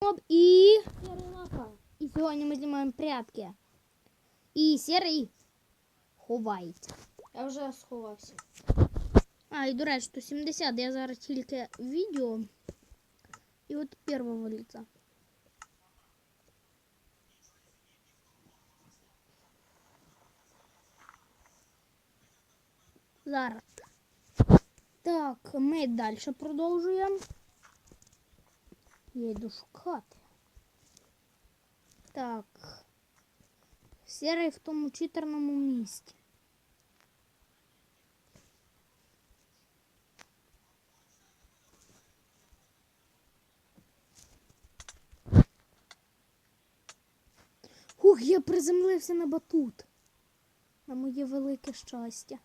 Моб і. Сірий лапа. І сьогодні ми знімаємо прятки. І сірий ховається. Я вже сховався. А, і до речі, 170. Я зараз тільки відео. І от першого лица. Зараз. Так, ми далі продовжуємо. Я йду шукати. Так. Сірий в тому читерному місці. Ух, я приземлився на батут. На моє велике щастя.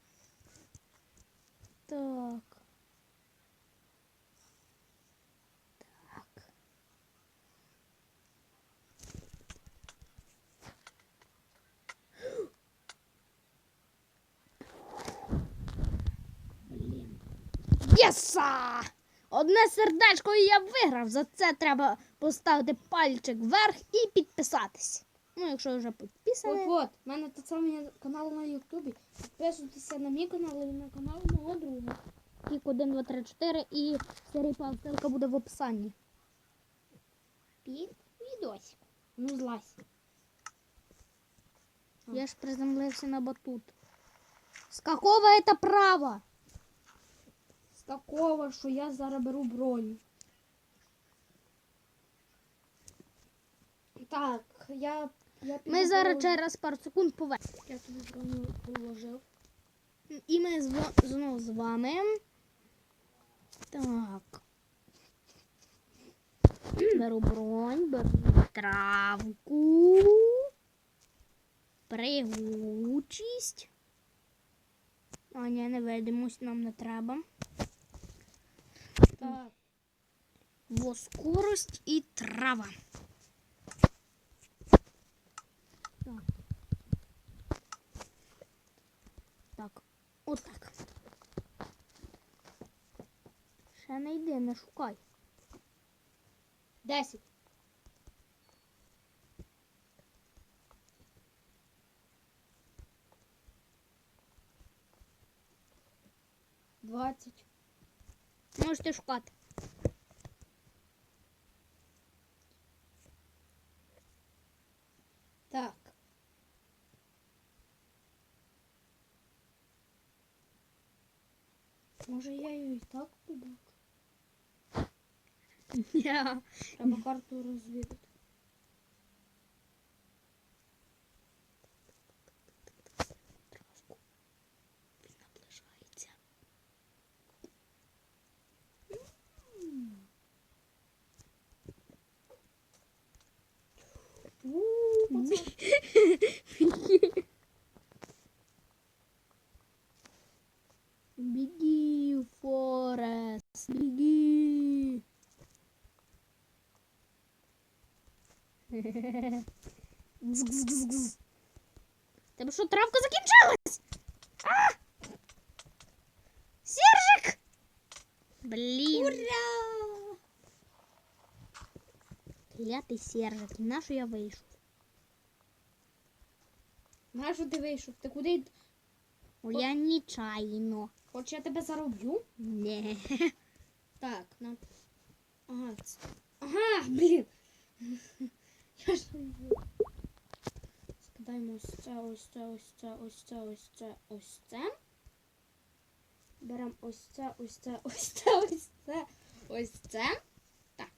Так. Так. Єса! Одне сердечко і я виграв. За це треба поставити пальчик вверх і підписатись. Ну, якщо вже підписані. От от, в мене так само канал на Ютубі. Підписуйтеся на мій канал і на канал мого друга. Тік 1, 2, 3, 4 і серій ссылка буде в описанні. Під відосик. Ну злазь. Я ж приземлився на батут. С какого это права? З такого, що я зараз беру броню. Так, я. я Ми зараз через пару секунд повернемо. Я тобі броню положив. І ми зво- знову з вами. Так. Беру бронь, беру травку. Пригучість. А, ні, невидимость нам не треба. Так. Воскорость і трава. Так. Так, отак. Ще не шукай. 10. Можете шукати. Так. Може я її і так побак? Я. Треба карту розвідати. Тебе що, травка закінчилась? А! Сержик! Блін. Ура! Клятий Сержик, на що я вийшов? Знаєш, що ти вийшов? Ти куди? О, я нечаянно. Хоч я тебе зароблю? Не. Так, нам. Ага. Ага, блін. Скидаємо ось це, ось це, ось це, ось це, ось це, ось це. Беремо ось це, ось це, ось це, ось це, ось це. Так.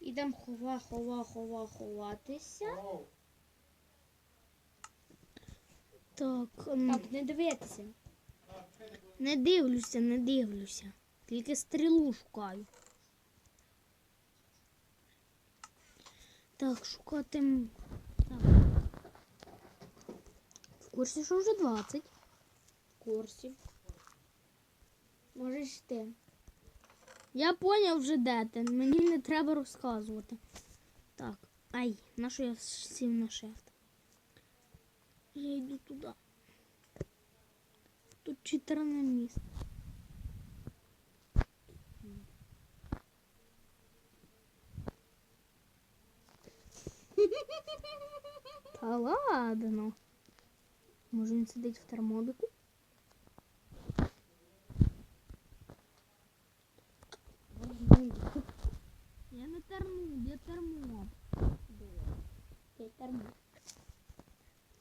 Ідемо хова, хова, хова, ховатися. Так, Так, не дивитися. не дивлюся, не дивлюся. Тільки стрілу шукаю. Так, шукати. Так. В курсі, що вже 20. Курсів. Можеш ти. Я поняв вже де ти. Мені не треба розказувати. Так. Ай, на що я сів на шефт? Я йду туди. Тут читерне місце. Та ладно. Може він сидить в термобіку? Я не термоб, я термоб. Ти термін.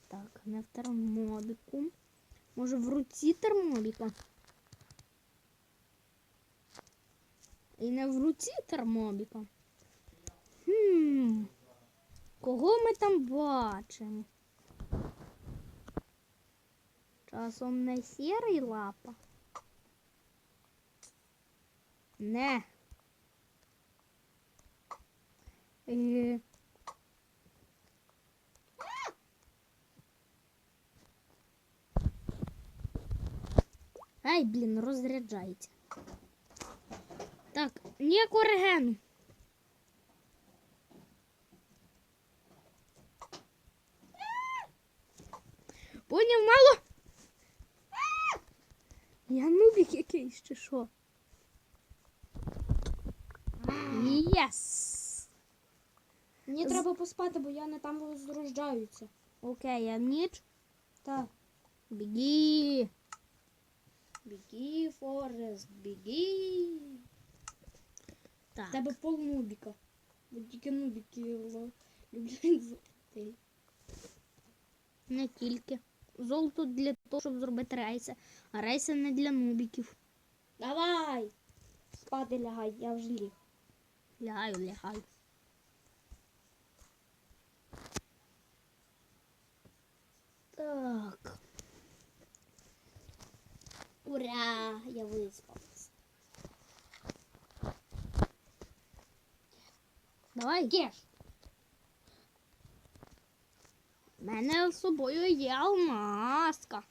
Так, не в термобіку. Може в руці термобіка? І не в руці термобіка. Хм. Кого ми там бачимо? Часом не сірий лапа. Не. Е, Ай, блін, розряджається. Так, ніякого регену. Поняв мало? Я нубік якийсь чи що? Єс! Мені З- треба поспати, бо я не там розрожджаюся. Окей, а ніч? Так. Біги. Біги, Форест, біги. Так. Тебе пол нубіка. Бо тільки нубіки л- люблять золотий. Не тільки. Золото для того, щоб зробити рейси, а рейси не для нубіків. Давай! Спати лягай, я вже ліг. Лягаю, лягаю. Так. Ура! Я виспався. Давай. Геш! У мене з собою є алмазка.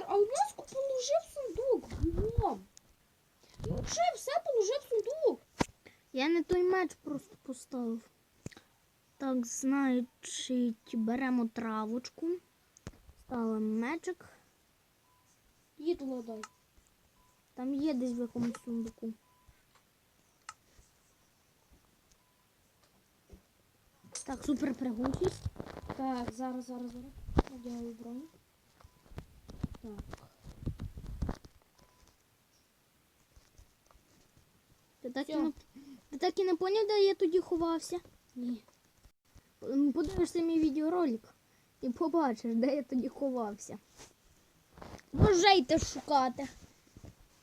Е! А у нас положив в сундук. Ну вже все положив в сундук. Я не той меч просто поставив. Так, значить, беремо травочку. Ставимо мечик. Їдло дай. Там є десь в якомусь сундуку. Так, супер пригучість. Так, зараз, зараз, зараз. Одягаю броню. Так. Ти так, і не, ти так і не поняв, де я тоді ховався? Ні. Подивишся мій відеоролик і побачиш, де я тоді ховався. Бажайте шукати.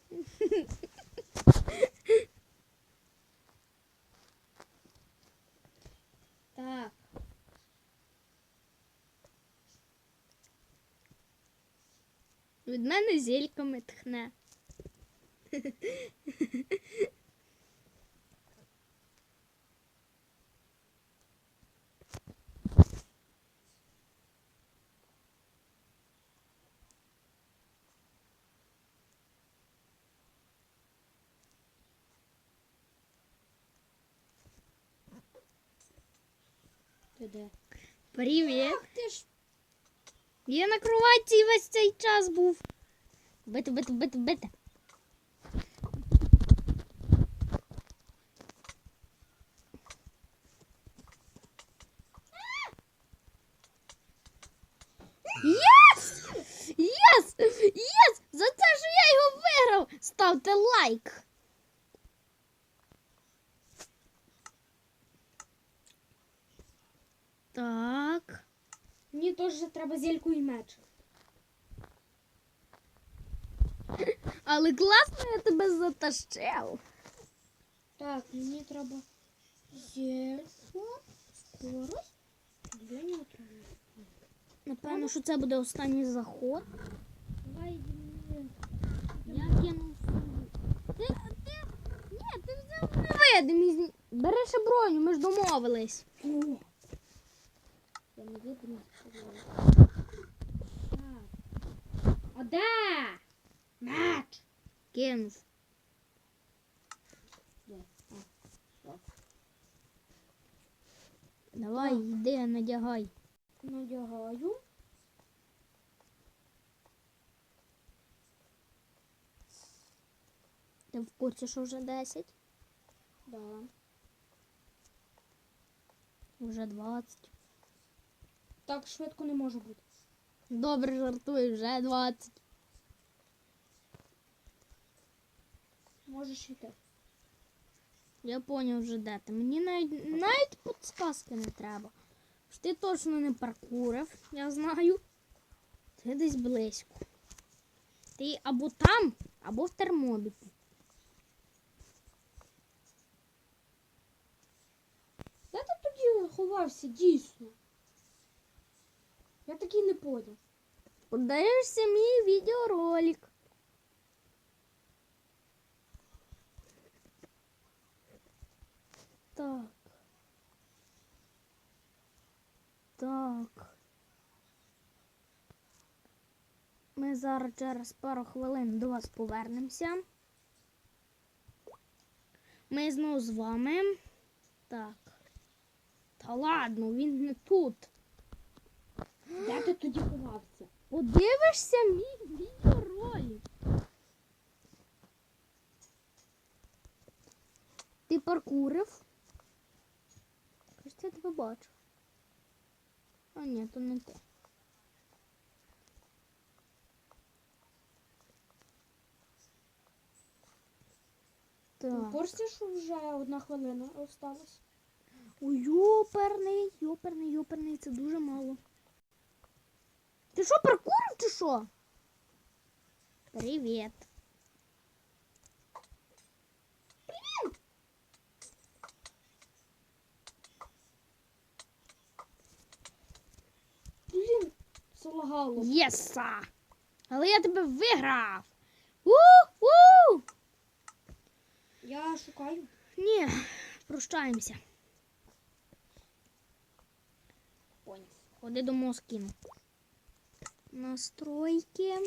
Так. Від мене зільками тхне. Ти де? Привіт. Ах ти ж. Я на кроваті весь цей час був. Бити, бити, бити, бити. Єс! Єс! Єс! За те, що я його виграв! Ставте лайк! Так. Мені теж треба зельку і меч. Але класно я тебе затащив. Так, мені треба зельку, скорость. Для нього треба. Напевно, що це буде останній заход. Давай. Я кинув. Ти, ти, ні, ти взяв невидимість. Бери ще броню, ми ж домовились. О! Я не видно. Так. А де? Меч. Кинув. Давай, йди, надягай. Надягаю. Ти в курсі, що вже 10? Да. Вже 20. Так швидко не може бути. Добре жартую, вже 20. Можеш йти. Я поняв вже де ти. Мені навіть навіть підсказки не треба. Ти точно не паркурив, я знаю. Ти десь близько. Ти або там, або в термобіку. Де ти тоді ховався, дійсно? Я такий не поняв. Подивишся мій відеоролик. Так. Так. Ми зараз через пару хвилин до вас повернемося. Ми знову з вами. Так. Та ладно, він не тут. Де ти тоді ховався? Подивишся мій відеоролик. Ти паркурив? Кажеться, я тебе бачу. А ні, то не ти. В Так. курсі, що вже одна хвилина осталась? Ой, йоперний, йоперний, йоперний, це дуже мало. Ти що, паркурив чи що? Привіт. Блін, залагало. Єса! Але я тебе виграв! У-у! Я шукаю. Ні, прощаємося. Поняв. Ходи до Москіну. Настройки.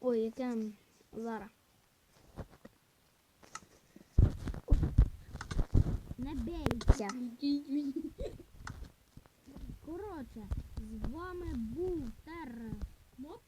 Ой, яке зараз. Не бейся. Коротше, з вами був Термоп.